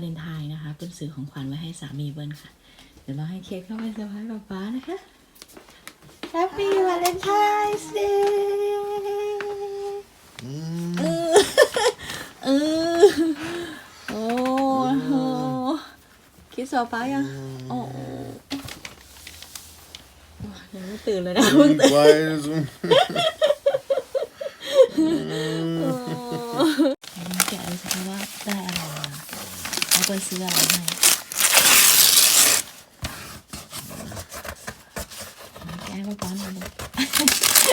เลนไทน์นะคะ เปิ้ลซื้อของขวัญไว้ให้สามีเปิ้ลค่ะ เดี๋ยวเราให้เค้กเข้าไปเซอร์ไพรส์ป๊าป๊านะคะ Happy Valentine's Day เออเออโอ้โหคิดสอบป๊ายัง โอ้โหยังไม่ตื่นเลยนะเพิ่งตื่น Quiet as อันนี้แกะดูสิคะว่าได้อะไรมา เอาไปซื้ออะไรให้แกะให้ป๊าป๊าหน่อย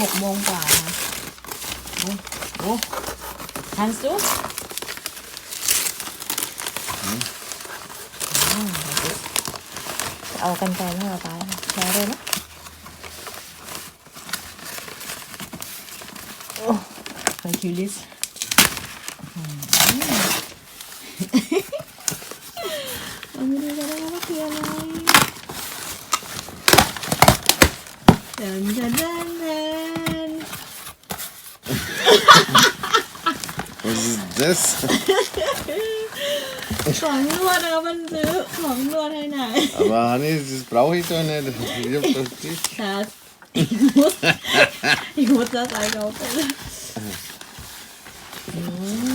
หกโมงกว่าค่ะโอ้โหทันซุอืมเอากันไกลให้ป๊าป๊าแชร์เลยนะโอ้ ไฮคิวลิสเราไม่รู้จะได้ว่าคืออะไรเดินเดินเดินเดิน Was ist das? ของนวดนะคะมันซื้อของนวดให้หน่อย Aber Hanni, das brauche ich doch nicht. Ich hab doch dich. ค่ะอีกมุดอีกมุดจะใส่ เขาไปเลยอื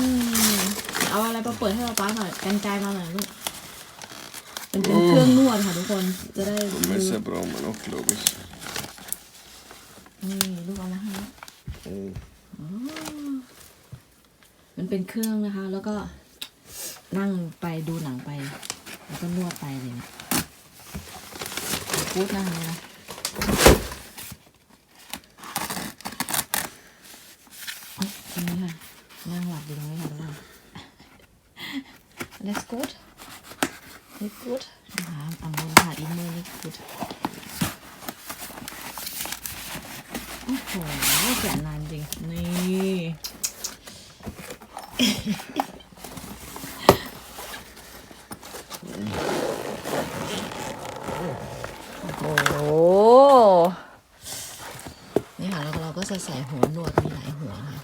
มเอาอะไรมาเปิดให้เราป้าหน่อยกันไกลมาหน่อยลูกมันเป็นเครื่องนวดค่ะทุกคนจะได้รู้ Messer brauchen wir noch, glaube ich. นี่ลูกเอามาให้ Oh. มันเป็นเครื่องนะคะ แล้วก็นั่งไปดูหนังไป แล้วก็นวดไปอะไรเลยพูดนะคะนะเอ้ยตรงนี้ค่ะ นั่งหลับอยู่ตรงนี้ค่ะทุกคน Let's good Let's good นะคะเอามือค่ะอินเนอร์ Let's good โอ้โหแสนนานจริง นี่ โอ้โห นี่ค่ะแล้วเราก็จะใส่หัวนวดมีหลายหัวค่ะ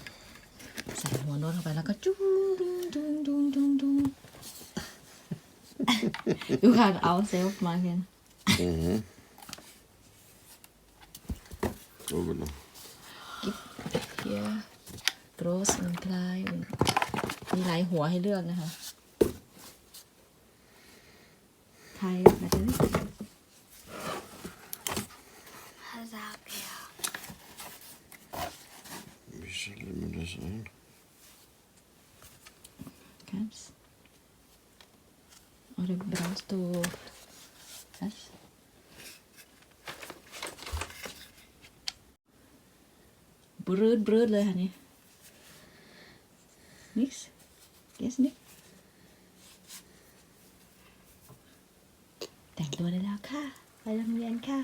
ใส่หัวนวดเข้าไปแล้วก็จุ้งดุ้งดุ้งดุ้งดุ้ง ดุ้งดูค่ะเอาเซลฟ์มาเห็น Mhm. So genau. hier groß und klein und มีหลายหัวให้เลือกนะคะ ไทยแบบนี้ Sag ja. Wie stellen wir das ein? Kannst. Oder brauchst du was? Brüt, brüt เลยค่ะนี่ nix yes nix แต่งตัวได้แล้วค่ะ ไปโรงเรียนค่ะ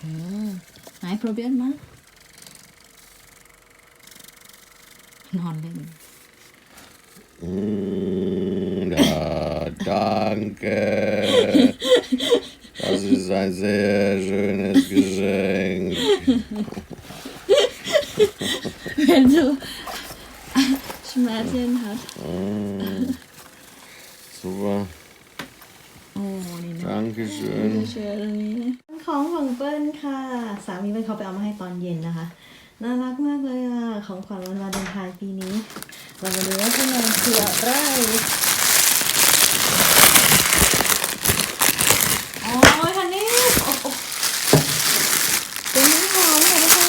อืมหาย probieren mal นอนเล่น Mm, Ja, danke. Das ist ein sehr schönes Geschenk. wenn du Schmerzen hast Mm. Super. โอ้นี่นะ Dankeschön. เชื่อตรงนี้ของของเปิ้ลค่ะ สามีเปิ้ลเขาไปเอามาให้ตอนเย็นนะคะ น่ารักมากเลยอะ ของขวัญวันวาเลนไทน์ปีนี้เรา มาดูว่าข้างในคืออะไรอ๋อคันนี้โอ้โหเป็นน้ำหอมค่ะทุกคน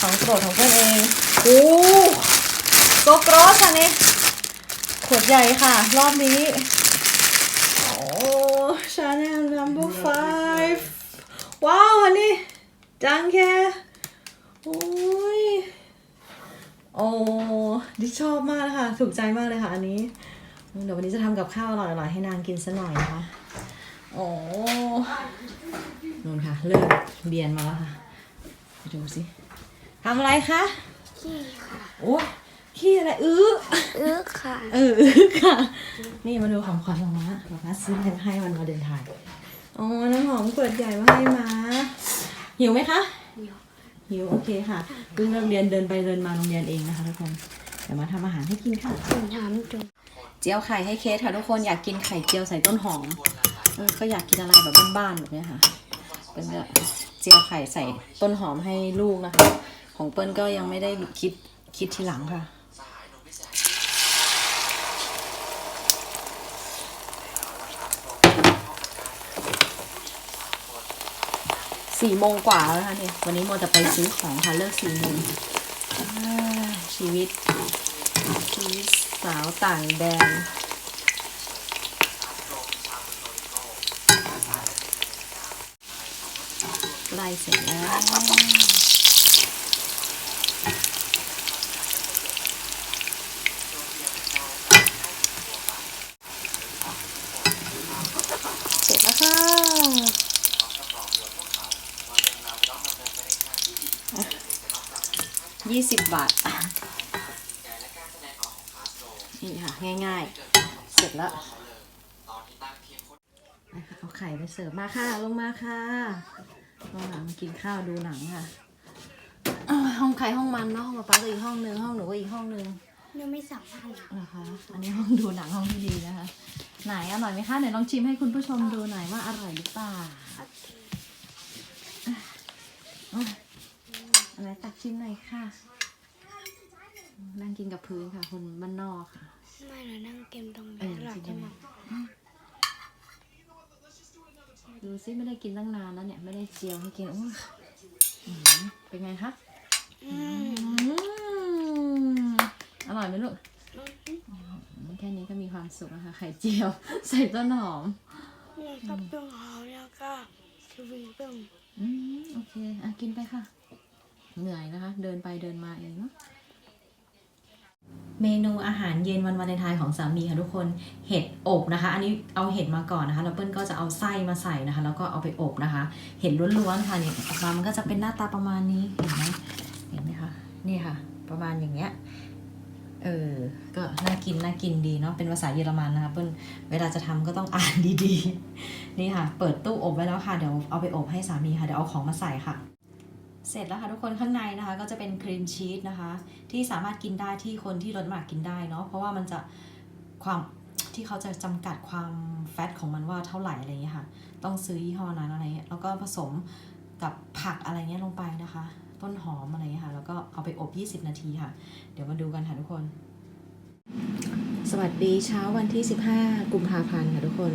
ของโปรดของเปิ้ลเองโอ้โกโกรสค่ะนี่ขวดใหญ่ค่ะ รอบนี้ โอ้ชาแนล number five ว้าวอันนี้จังแค่โอ้ย โอ้ดิชอบมากเลยค่ะถูกใจมากเลยค่ะ อันนี้ เดี๋ยววันนี้จะทำกับข้าวอร่อยๆให้นางกินซะหน่อยนะคะโอ้นู่นค่ะ เริ่มเบียนมาแล้วค่ะไปดูสิทำอะไรคะขี้ค่ะโอ้ขี้อะไรอื้อเออค่ะ เออค่ะ นี่มาดูของขวัญของม้าของม้าซื้ออะไรมาให้วันวาเลนไทน์อ๋อน้ำหอมขวดใหญ่มาให้ม้าหิวไหมคะเดี๋ยว หิวโอเคค่ะเพิ่งเลิกเรียนเดินไปเดินมาโรงเรียนเองนะคะทุกคนเดี๋ยวมาทำอาหารให้กินค่ะผมถามจุงเจียวไข่ให้เคสค่ะทุกคนอยากกินไข่เจียวใส่ต้นหอมเออก็อยากกินอะไรแบบบ้านๆแบบเนี้ยค่ะเปิ้ลก็เจียวไข่ใส่ต้นหอมให้ลูกนะคะ ของเปิ้ลก็ยังไม่ได้คิดคิดทีหลังค่ะ สี่โมงกว่าแล้วนะคะเนี่ย วันนี้โมจะไปซื้อของค่ะเลิกสี่โมงชีวิต ชีวิตสาวต่างแดนใกล้เสร็จแล้ว เสร็จแล้วค่ะ ยี่สิบบาทนี่ค่ะ ง่ายๆ เสร็จแล้วนะคะเอาไข่ไปเสิร์ฟมาค่ะ ลงมาค่ะลงหลังกินข้าวดูหนังค่ะอ่าห้องใครห้องมันเนาะห้องป๊าป๊าก็อีกห้องนึงห้องหนูก็อีกห้องนึงยังไม่สั่งให้นะคะ อันนี้ห้องดูหนังห้องที่ดีนะคะ ไหนอร่อยไหมคะไหนลองชิมให้คุณผู้ชมดูหน่อยว่าอร่อยหรือเปล่าโอเคอะอะไรตักชิมหน่อยค่ะ นั่งกินกับพื้นค่ะ คนบ้านนอกค่ะ ไม่เรานั่งเกมตรงเอนี้อหลับจริจะงๆมาดูซิไม่ได้กินตั้งนานแล้วเนี่ย ไม่ได้เจียวให้กินอู้อื้อหือเป็นไงคะอืมอืมอร่อยไหมลูกอืมอืมแค่นี้ก็มีความสุขนะคะไข่เจียว ใส่ต้นหอมนี่กับเปลืองหอมแล้วก็ชีวิตเปลืองอืมโอเค อะ กินไปค่ะ เหนื่อยนะคะ เดินไปเดินมาเองเนาะเมนูอาหารเย็นวันวาเลนไทน์ของสามีค่ะทุกคน เห็ดอบนะคะ อันนี้เอาเห็ดมาก่อนนะคะ แล้วเปิ้ลก็จะเอาไส้มาใส่นะคะ แล้วก็เอาไปอบนะคะ เห็ดล้วนๆค่ะเนี่ยออกมามันก็จะเป็นหน้าตาประมาณนี้ เห็นไหมเห็นไหมคะ นี่ค่ะ ประมาณอย่างเงี้ย เออ ก็น่ากินน่ากินดีเนาะ เป็นภาษาเยอรมันนะคะ เปิ้ลเวลาจะทำก็ต้องอ่านดีๆ นี่ค่ะ เปิดตู้อบไว้แล้วค่ะ เดี๋ยวเอาไปอบให้สามีค่ะ เดี๋ยวเอาของมาใส่ค่ะ เสร็จแล้วค่ะทุกคนข้างในนะคะ ก็จะเป็นครีมชีสนะคะ ที่สามารถกินได้ที่คนที่ลดหนักกินได้เนาะเพราะว่ามันจะความที่เขาจะจำกัดความแฟตของมันว่าเท่าไหร่อะไรเงี้ยค่ะ ต้องซื้อยี่ห้อนั้นอะไรเงี้ยแล้วก็ผสมกับผักอะไรเงี้ยลงไปนะคะ ต้นหอมอะไรเงี้ยค่ะ แล้วก็เอาไปอบ 20 นาทีค่ะ เดี๋ยวมาดูกันค่ะทุกคน สวัสดีเช้าวันที่ 15 กุมภาพันธ์ค่ะทุกคน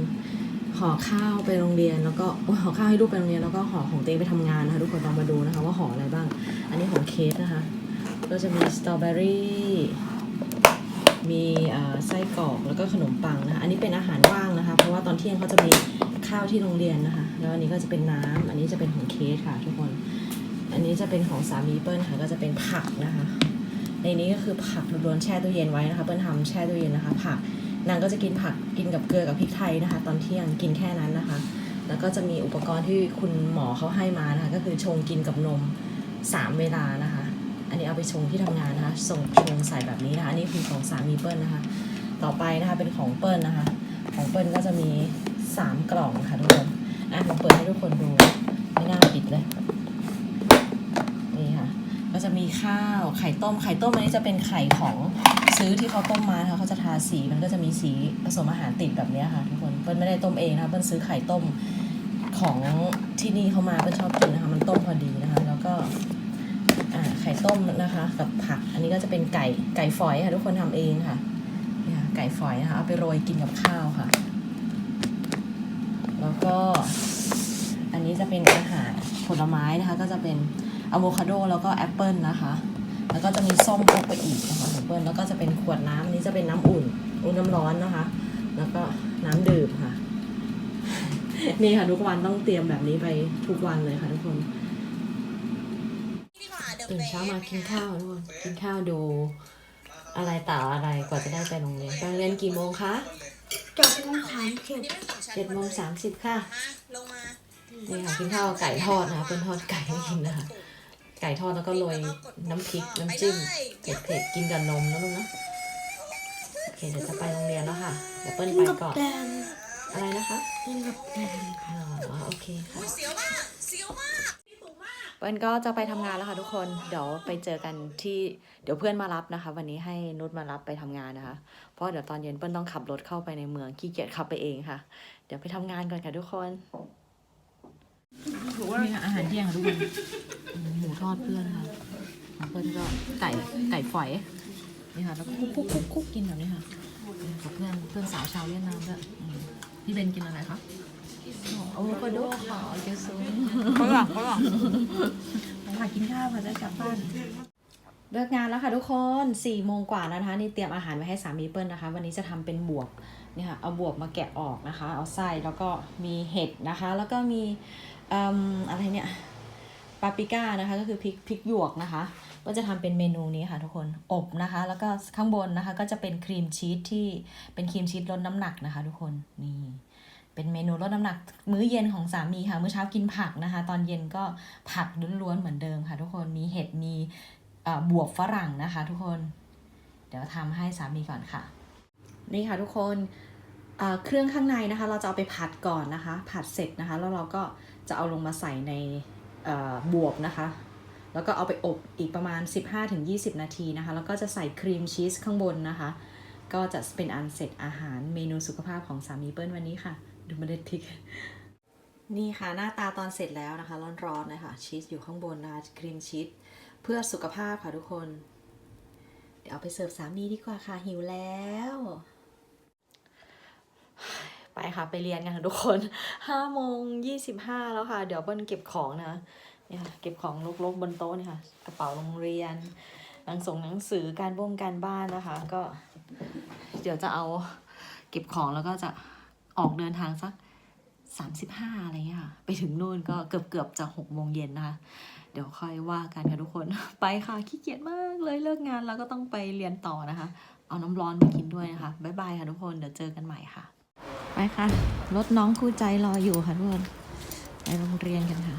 ห่อข้าวไปโรงเรียน แล้วก็ห่อข้าวให้ลูกไปโรงเรียนแล้วก็ห่อของตัวเองไปทำงานนะคะทุกคนลองมาดูนะคะ ว่าห่ออะไรบ้าง อันนี้ของเคสนะคะ ก็จะมีสตรอเบอรี่มีไส้กรอกแล้วก็ขนมปังนะคะ อันนี้เป็นอาหารว่างนะคะ เพราะว่าตอนเที่ยงเขาจะมีข้าวที่โรงเรียนนะคะ แล้วอันนี้ก็จะเป็นน้ำอันนี้จะเป็นของเคสค่ะ ทุกคน อันนี้จะเป็นของสามีเปิ้ลค่ะ ก็จะเป็นผักนะคะ ในนี้ก็คือผักล้วนแช่ตู้เย็นไว้นะคะ เปิ้ลทำแช่ตู้เย็นนะคะ ผัก นางก็จะกินผักกินกับเกลือกับพริกไทยนะคะ ตอนเที่ยงกินแค่นั้นนะคะ แล้วก็จะมีอุปกรณ์ที่คุณหมอเขาให้มานะคะ ก็คือชงกินกับนมสามเวลานะคะ อันนี้เอาไปชงที่ทำงานนะคะส่งชงใส่แบบนี้นะคะ อันนี้คือของสามีเปิ้ลนะคะ ต่อไปนะคะเป็นของเปิ้ลนะคะ ของเปิ้ลก็จะมีสามกล่องค่ะทุกคนอะผมเปิดให้ทุกคนดูไม่น่าปิดเลย จะมีข้าวไข่ต้มไข่ต้มอันนี้จะเป็นไข่ของซื้อที่เขาต้มมานะคะเขาจะทาสีมันก็จะมีสีผสมอาหารติดแบบนี้ค่ะทุกคนเปิ้ลไม่ได้ต้มเองนะคะเปิ้ลซื้อไข่ต้มของที่นี่เขามาเปิ้ลชอบกินนะคะมันต้มพอดีนะคะ แล้วก็ไข่ต้มนะคะ กับผัก อันนี้ก็จะเป็นไก่ไก่ฝอยค่ะทุกคนทำเองค่ะเนี่ยค่ะไก่ฝอยนะคะเอาไปโรยกินกับข้าวค่ะ แล้วก็อันนี้จะเป็นอาหารผลไม้นะคะ ก็จะเป็น อะโวคาโดแล้วก็แอปเปิลนะคะ แล้วก็จะมีส้มพกไปอีกนะคะแอปเปิลแล้วก็จะเป็นขวดน้ำอันนี้จะเป็นน้ำอุ่นอุ่นน้ำร้อนนะคะ แล้วก็น้ำดื่มค่ะ นี่ค่ะทุกวันต้องเตรียมแบบนี้ไปทุกวันเลยค่ะทุกคนตื่นเช้ามากินข้าวทุกคนกินข้าวดูอะไรต่ออะไรกว่าจะได้ไปโรงเรียนไปโรงเรียนกี่โมงคะจบคำถามเสร็จเจ็ดโมงสามสิบค่ะลงมานี่ค่ะกินข้าวกับไก่ทอดนะคะเป็นทอดไก่ให้กินนะคะ ไก่ทอดแล้วก็โรยน้ำพริกน้ำจิ้มเผ็ดๆกินกับนมนะลูกนะโอเคเดี๋ยวจะไปโรงเรียนแล้วค่ะเดี๋ยวเปิ้ลกินไปกับก่อนแดงอะไรนะคะกินกับแดงอ๋อโอเคค่ะเสียวมากเสียวมากพี่สูงมากเปิ้ลก็จะไปทำงานแล้วค่ะทุกคน เดี๋ยวไปเจอกันที่เดี๋ยวเพื่อนมารับนะคะ วันนี้ให้นุชมารับไปทำงานนะคะ เพราะเดี๋ยวตอนเย็นเปิ้ลต้องขับรถเข้าไปในเมืองขี้เกียจขับไปเองค่ะ เดี๋ยวไปทำงานก่อนค่ะทุกคนนี่ค่ะอาหารเที่ยงค่ะทุกคนหมู ทอดเพื่อนค่ะของเพื่อนก็ไก่ไก่ฝอยนี่ค่ะแล้วก็คุกคุกคุกคุกกินแบบนี้ค่ะกับเพื่อนเพื่อนสาวชาวเวียดนามด้วยอืมพี่เบนกินอะไรคะโอ้โคโดค่ะเจซุงฝรั่งฝรั่งไปค่ะกินข้าวค่ะจะกลับบ้านเลิกงานแล้วค่ะทุกคนสี่โมงกว่าแล้วนะคะนี่เตรียมอาหารไว้ให้สามีเปิ้ลนะคะ วันนี้จะทำเป็นบวบนี่ค่ะเอาบวบมาแกะออกนะคะ เอาไส้แล้วก็มีเห็ดนะคะ แล้วก็มีเอิ่มอะไรเนี่ย ปาปริก้านะคะก็คือพริกพริกหยวกนะคะ ก็จะทำเป็นเมนูนี้ค่ะทุกคนอบนะคะ แล้วก็ข้างบนนะคะก็จะเป็นครีมชีสที่เป็นครีมชีสลดน้ำหนักนะคะ ทุกคนนี่เป็นเมนูลดน้ำหนัก มื้อเย็นของสามีค่ะมื้อเช้ากินผักนะคะ ตอนเย็นก็ผักล้วนๆเหมือนเดิมค่ะ ทุกคนมีเห็ดมีบวบฝรั่งนะคะ ทุกคน เดี๋ยวทำให้สามีก่อนค่ะ นี่ค่ะทุกคนเครื่องข้างในนะคะ เราจะเอาไปผัดก่อนนะคะ ผัดเสร็จนะคะ แล้วเราก็จะเอาลงมาใส่ใน บวบนะคะ แล้วก็เอาไปอบอีกประมาณ 15-20 นาทีนะคะ แล้วก็จะใส่ครีมชีสข้างบนนะคะ ก็จะเป็นอันเสร็จอาหารเมนูสุขภาพของสามีเปิ้ลวันนี้ค่ะ ดูมเมล็ดพริก นี่ค่ะหน้าตาตอนเสร็จแล้วนะคะ ร้อนๆเลยค่ะชีสอยู่ข้างบนนะคะครีมชีสเพื่อสุขภาพค่ะทุกคน เดี๋ยวเอาไปเสิร์ฟสามีดีกว่าค่ะหิวแล้ว ไปค่ะ ไปเรียนกันค่ะทุกคนห้าโมงยี่สิบห้าแล้วค่ะ เดี๋ยวเปิ้ลเก็บของนะเนี่ยค่ะเก็บของลกๆบนโต๊ะนี่ค่ะ กระเป๋าโรงเรียนหนังส่งหนังสือการบ้งการบ้านนะคะ ก็ เดี๋ยวจะเอาเก็บของแล้วก็จะออกเดินทางสักสามสิบห้าอะไรเงี้ยค่ะ ไปถึงนู่นก็เกือบเกือบๆจะหกโมงเย็นนะคะ เดี๋ยวค่อยว่ากันค่ะทุกคน ไปค่ะขี้เกียจมากเลยเลิกงานแล้วก็ต้องไปเรียนต่อนะคะ เอาน้ำร้อนไปกินด้วยนะคะ บ๊ายบายค่ะทุกคน เดี๋ยวเจอกันใหม่ค่ะ ค่ะ รถน้องคู่ใจรออยู่ค่ะทุกคนไปโรงเรียนกันค่ะ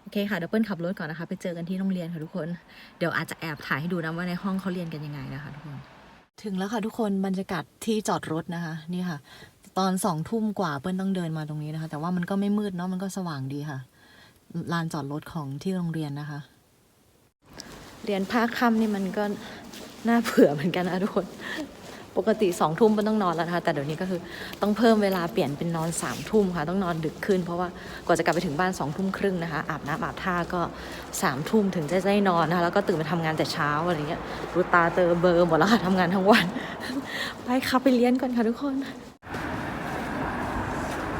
โอเคค่ะเดี๋ยวเปิ้ลขับรถก่อนนะคะ ไปเจอกันที่โรงเรียนค่ะทุกคน เดี๋ยวอาจจะแอบถ่ายให้ดูนะว่าในห้องเขาเรียนกันยังไงนะคะทุกคน ถึงแล้วค่ะทุกคนบรรยากาศที่จอดรถนะคะ นี่ค่ะ ตอนสองทุ่มกว่าเปิ้ลต้องเดินมาตรงนี้นะคะ แต่ว่ามันก็ไม่มืดเนาะมันก็สว่างดีค่ะลานจอดรถของที่โรงเรียนนะคะ เรียนภาคค่ำนี่มันก็น่าเผื่อเหมือนกันนะทุกคนปกติสองทุ่มมันต้องนอนแล้วนะคะแต่เดี๋ยวนี้ก็คือต้องเพิ่มเวลาเปลี่ยนเป็นนอนสามทุ่มค่ะ ต้องนอนดึกขึ้น เพราะว่ากว่าจะกลับไปถึงบ้านสองทุ่มครึ่งนะคะอาบน้ำอาบท่าก็สามทุ่มถึงจะได้นอนนะคะแล้วก็ตื่นมาทำงานแต่เช้าอะไรเงี้ยรูตาเตอเบอร์หมดแล้วค่ะทำงานทั้งวัน ไปค่ะไปเรียนก่อนค่ะทุกคน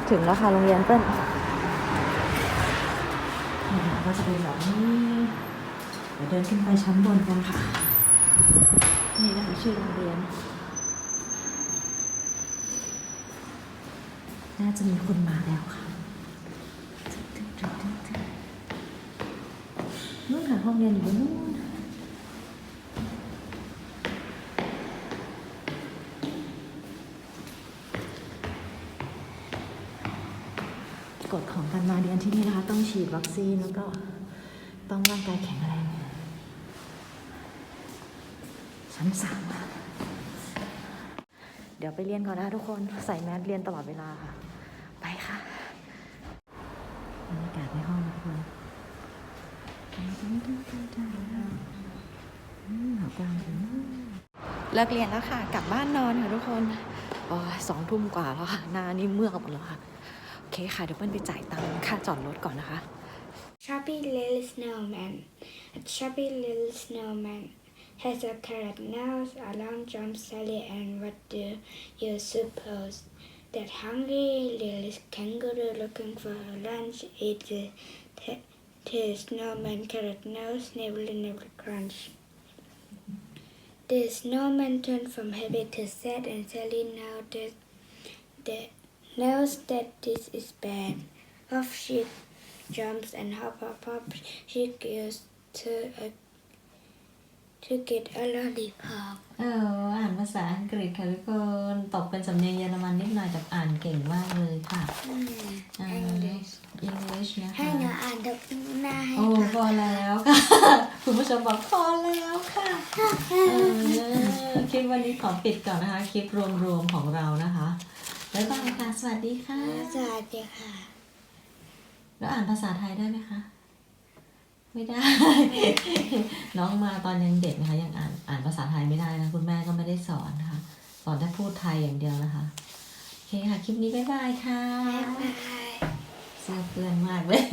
ถึงแล้วค่ะโรงเรียนเปิ้ลก็จะเป็นแบบนี้เดี๋ยวเดินขึ้นไปชั้นบนกันค่ะ นี่นะคะชื่อโรงเรียน น่าจะมีคนมาแล้วค่ะนู่นค่ะห้องเรียนอยู่นู่นฎของ การมาเรียนที่นี่นะคะ ต้องฉีดวัคซีนแล้วก็ต้องร่างกายแข็งแรง ชั้นสามค่ะเดี๋ยวไปเรียนก่อนนะทุกคนใส่แมสเรียนตลอดเวลาค่ะ ไปค่ะบรรยากาศในห้องนะทุกคนหนาวกลางเลยเลิกเรียนแล้วค่ะ กลับบ้านนอนค่ะทุกคนอสองทุ่มกว่าแล้วค่ะหน้านี่เมือกหมดแล้วค่ะ เคค่ะ เดี๋ยวเปิ้ลไปจ่ายตังค่าจอดรถก่อนนะคะ Chubby little snowman. A chubby little snowman has a carrot nose, a long jump Sally, and what do you suppose? That hungry little kangaroo looking for her lunch ate the, t- the snowman carrot nose, nibble, nibble, crunch. The snowman turned from happy to sad, and Sally now that the knows that this is bad. Off she jumps and hop hop hop. She goes to a to get a lollipop. เอออ่านภาษาอังกฤษค่ะทุกคนตบเป็นสำเนียงเยอรมันนิดหน่อยแต่อ่านเก่งมากเลยค่ะ Mm, Uh, English. English นะคะให้หนูอ่านทุกหน้าให้โอ้พฟัองแล้วค่ะ คุณผู้ชมบอกพอแล้วค่ะเออคลิปวันนี้ขอปิดก่อนนะคะ คลิปรวมๆของเรานะคะ บ๊ายบายค่ะ สวัสดีค่ะ สวัสดีค่ะ แล้วอ่านภาษาไทยได้ไหมคะ ไม่ได้ น้องมาตอนยังเด็กนะคะยังอ่านอ่านภาษาไทยไม่ได้นะ คุณแม่ก็ไม่ได้สอนนะคะสอนแต่พูดไทยอย่างเดียวนะคะ โอเคค่ะ คลิปนี้บ๊ายบายค่ะบ๊ายบายเสื้อเปื้อนมากเลย